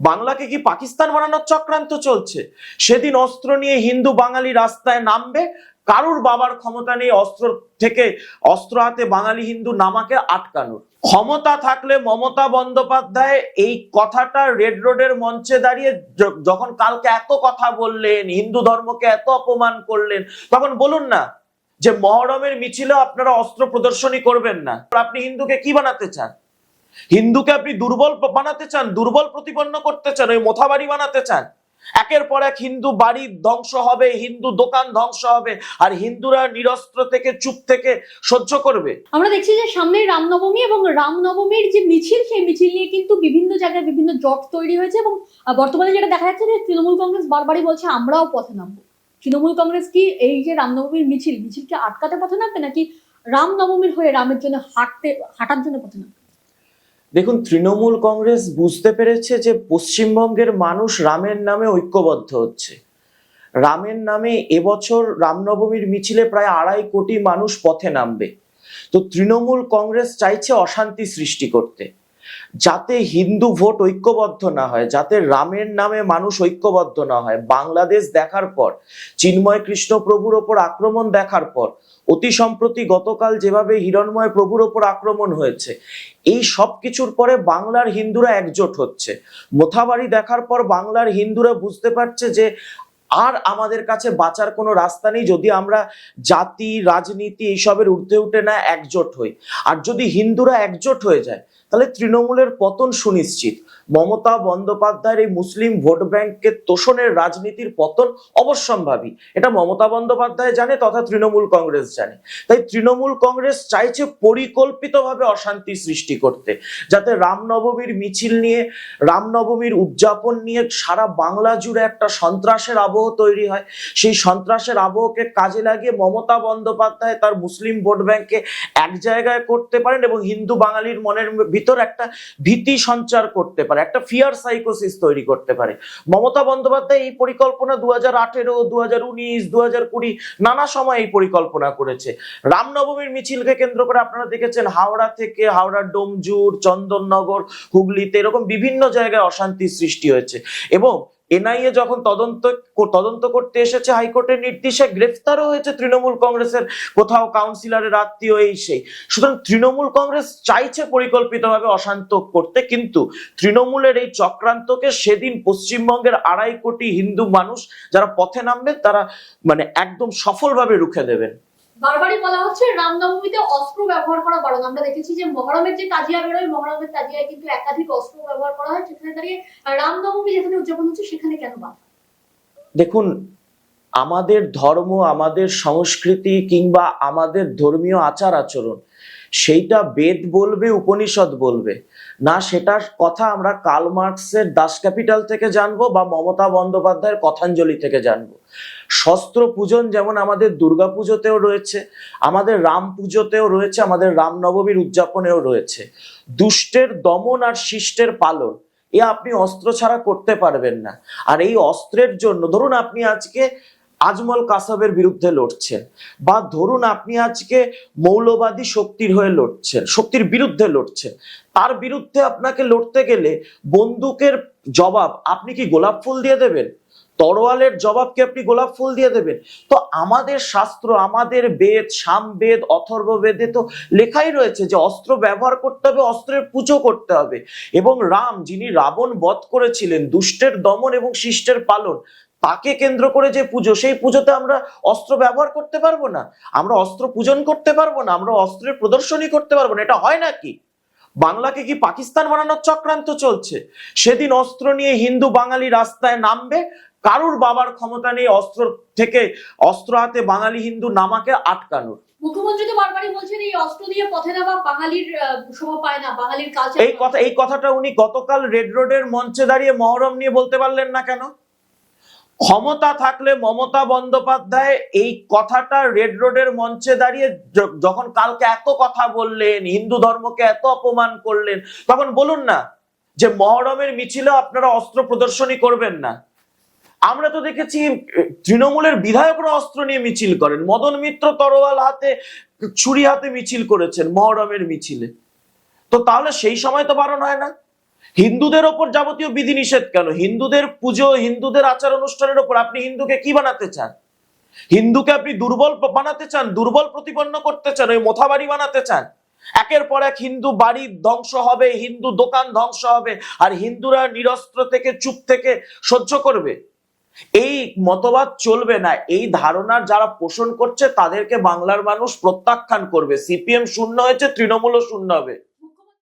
বাংলাকে কি পাকিস্তান বানানোর চক্রান্ত চলছে? সেদিন অস্ত্র নিয়ে হিন্দু বাঙালি রাস্তায় নামবে। কারুর বাবার ক্ষমতা নেই অস্ত্র থেকে অস্ত্র হাতে বাঙালি হিন্দু নামাকে আটকানোর। ক্ষমতা থাকলে মমতা বন্দ্যোপাধ্যায় এই কথাটা রেড রোডের মঞ্চে দাঁড়িয়ে যখন কালকে এত কথা বললেন, হিন্দু ধর্মকে এত অপমান করলেন, তখন বলুন না যে মহরমের মিছিলে আপনারা অস্ত্র প্রদর্শনী করবেন না। আপনি হিন্দুকে কি বানাতে চান? হিন্দুকে আপনি দুর্বল বানাতে চান, দুর্বল প্রতিপন্ন করতে চান, ওই মোথাবাড়ি বানাতে চান। একের পর এক হিন্দু বাড়ি ধ্বংস হবে, হিন্দু দোকান ধ্বংস হবে, আর হিন্দুরা নিরস্ত্র থেকে, চুপ থেকে সহ্য করবে। আমরা দেখছি যে সামনে রামনবমী এবং রামনবমীর যে মিছিল, সেই মিছিল নিয়ে কিন্তু বিভিন্ন জায়গায় বিভিন্ন জট তৈরি হয়েছে এবং বর্তমানে যেটা দেখা যাচ্ছে যে তৃণমূল কংগ্রেস বারবারই বলছে, আমরাও পথে নামবো। তৃণমূল কংগ্রেস কি এই যে রামনবমীর মিছিল, মিছিলকে আটকাতে পথে নামবে, নাকি রামনবমীর হয়ে রামের জন্য হাঁটতে, হাঁটার জন্য পথে নামবে? দেখুন, তৃণমূল কংগ্রেস বুঝতে পেরেছে যে পশ্চিমবঙ্গের মানুষ রামের নামে ঐক্যবদ্ধ হচ্ছে। রামের নামে এবছর রামনবমীর মিছিলে প্রায় আড়াই কোটি মানুষ পথে নামবে। তো তৃণমূল কংগ্রেস চাইছে অশান্তি সৃষ্টি করতে। যাতে হিন্দু ভোট ঐক্যবদ্ধ না হয়, যাতে রামের নামে মানুষ ঐক্যবদ্ধ না হয়। বাংলাদেশ দেখার পর, চিন্ময় কৃষ্ণ প্রভুর ওপর আক্রমণ দেখার পর, অতি সম্প্রতি গতকাল যেভাবে হিরণময় প্রভুর ওপর আক্রমণ হয়েছে, এই সব কিছুর পরে বাংলার হিন্দুরা একজোট হচ্ছে। মোথাবাড়ি দেখার পর বাংলার হিন্দুরা বুঝতে পারছে যে আর আমাদের কাছে বাঁচার কোনো রাস্তা নেই, যদি আমরা জাতি, রাজনীতি এইসবের ঊর্ধ্বে উঠে না একজোট হই। আর যদি হিন্দুরা একজোট হয়ে যায় তাহলে তৃণমূলের পতন সুনিশ্চিত। মমতা বন্দ্যোপাধ্যায়ের এই মুসলিম ভোট ব্যাংকের তোষণের রাজনীতির পতন অবশ্যম্ভাবী। এটা মমতা বন্দ্যোপাধ্যায় জানে তথা তৃণমূল কংগ্রেস জানে। তাই তৃণমূল কংগ্রেস চাইছে পরিকল্পিতভাবে অশান্তি সৃষ্টি করতে, যাতে রামনবমীর মিছিল নিয়ে, রামনবমীর উদযাপন নিয়ে সারা বাংলা জুড়ে একটা সন্ত্রাসের আবহ তৈরি হয়। সেই সন্ত্রাসের আবহকে কাজে লাগিয়ে মমতা বন্দ্যোপাধ্যায় তার মুসলিম ভোট ব্যাংকে এক জায়গায় করতে পারেন এবং হিন্দু বাঙালির মনের ভিতর একটা ভীতি সঞ্চার করতে পারে, একটা ফিয়ার সাইকোসিস তৈরি করতে পারে। মমতা বন্দ্যোপাধ্যায় এই পরিকল্পনা দু হাজার আঠেরো দু হাজার উনিশ কুড়ি নানা সময় এই পরিকল্পনা করেছে। রামনবমীর মিছিলকে কেন্দ্র করে আপনারা দেখেছেন হাওড়া থেকে হাওড়ার ডোমজুর, চন্দননগর, হুগলিতে এরকম বিভিন্ন জায়গায় অশান্তির সৃষ্টি হয়েছে। এবং এনআইএ যখন তদন্ত তদন্ত করতে এসেছে, হাইকোর্টের নির্দেশে গ্রেফতারও হয়েছে তৃণমূল কংগ্রেসের কোথাও কাউন্সিলরের আত্মীয় এই সেই। সুতরাং তৃণমূল কংগ্রেস চাইছে পরিকল্পিতভাবে অশান্ত করতে, কিন্তু তৃণমূলের এই চক্রান্তকে সেদিন পশ্চিমবঙ্গের আড়াই কোটি হিন্দু মানুষ যারা পথে নামবেন, তারা মানে একদম সফলভাবে রুখে দেবেন। বারবারই বলা হচ্ছে রামনবমীতে অস্ত্র ব্যবহার করা বারণ আমরা দেখেছি যে মহরমের যে তাজিয়া বেরোয়, মহরমের তাজিয়ায় কিন্তু একাধিক অস্ত্র ব্যবহার করা হয় সেখানে দাঁড়িয়ে রামনবমী যেখানে উদযাপন হচ্ছে, সেখানে কেন বাধা দেখুন, আমাদের ধর্ম, আমাদের সংস্কৃতি কিংবা আমাদের ধর্মীয় আচার আচরণ, সেইটা বেদ বলবে, উপনিষদ বলবে। না সেটার কথা আমরা কার্ল মার্কসের দাস ক্যাপিটাল থেকে জানব বা মমতা বন্দ্যোপাধ্যায়ের কথাঞ্জলি থেকে জানব। শস্ত্র পূজন যেমন আমাদের দুর্গা পুজোতেও রয়েছে, আমাদের রাম পুজোতেও রয়েছে, আমাদের রামনবমীর উদযাপনেও রয়েছে। দুষ্টের দমন আর শিষ্টের পালন, এ আপনি অস্ত্র ছাড়া করতে পারবেন না। আর এই অস্ত্রের জন্য, ধরুন আপনি আজকে আজমল কাসাবের বিরুদ্ধে লড়ছেন, বা ধরুন আপনি আজকে মৌলবাদী শক্তির হয়ে লড়ছেন, শক্তির বিরুদ্ধে লড়ছেন, তার বিরুদ্ধে আপনাকে লড়তে গেলে বন্দুকের জবাব আপনি কি গোলাপ ফুল দিয়ে দেবেন? তরোয়ালের জবাবকে আপনি গোলাপ ফুল দিয়ে দেবেন? তো আমাদের শাস্ত্র, আমাদের বেদ, সামবেদ অথর্ব বেদে তো লেখাই রয়েছে যে অস্ত্র ব্যবহার করতে হবে, অস্ত্রের পুজো করতে হবে। এবং রাম, যিনি রাবণ বধ করেছিলেন, দুষ্টের দমন এবং শিষ্টের পালন, তাকে কেন্দ্র করে যে পুজো, সেই পুজোতে আমরা অস্ত্র ব্যবহার করতে পারব না। আমরা অস্ত্র পূজন করতে পারব না, আমরা অস্ত্রের প্রদর্শনী করতে পারব না। এটা হয় নাকি? বাংলাকে কি পাকিস্তান বানানোর চক্রান্ত চলছে? সেদিন অস্ত্র নিয়ে হিন্দু বাঙালি রাস্তায় নামবে কারুর বাবার ক্ষমতা নেই অস্ত্র থেকে অস্ত্র হাতে বাঙালি হিন্দু নামাকে আটকানোর। মুখ্যমন্ত্রী তো বারবারই বলছেন এই অস্ত্র দিয়ে পথে নেওয়া বাঙালির শোভা পায় না বাঙালির কালচার এই কথা এই কথাটা উনি গতকাল রেড রোডের মঞ্চে দাঁড়িয়ে মহরম নিয়ে বলতে পারলেন না কেন? ক্ষমতা থাকলে মমতা বন্দ্যোপাধ্যায় এই কথাটা রেড রোডের মঞ্চে দাঁড়িয়ে যখন কালকে এত কথা বললেন হিন্দু ধর্মকে এত অপমান করলেন তখন বলুন না যে মহরমের মিছিলে আপনারা অস্ত্র প্রদর্শনী করবেন না। আমরা তো দেখেছি তৃণমূলের বিধায়করা অস্ত্র নিয়ে মিছিল করেন। মদন মিত্র তরোয়াল হাতে, ছুরি হাতে মিছিল করেছেন, মহরমের মিছিলে। তো তাহলে সেই সময় তো বারণ হয় না? হিন্দুদের ওপর যাবতীয় বিধিনিষেধ কেন? হিন্দুদের পুজো, হিন্দুদের আচার অনুষ্ঠানের ওপর আপনি হিন্দুকে কি বানাতে চান? হিন্দুকে আপনি দুর্বল বানাতে চান? দুর্বল প্রতিপন্ন করতে চান? ওই মোথাবাড়ি বানাতে চান? একের পর এক হিন্দু বাড়ি ধ্বংস হবে, হিন্দু দোকান ধ্বংস হবে, আর হিন্দুরা নিরস্ত্র থেকে, চুপ থেকে সহ্য করবে। এই মতবাদ চলবে না। এই ধারণার যারা পোষণ করছে, তাদেরকে বাংলার মানুষ প্রত্যাখ্যান করবে। সিপিএম শূন্য হয়েছে, তৃণমূলও শূন্য হবে।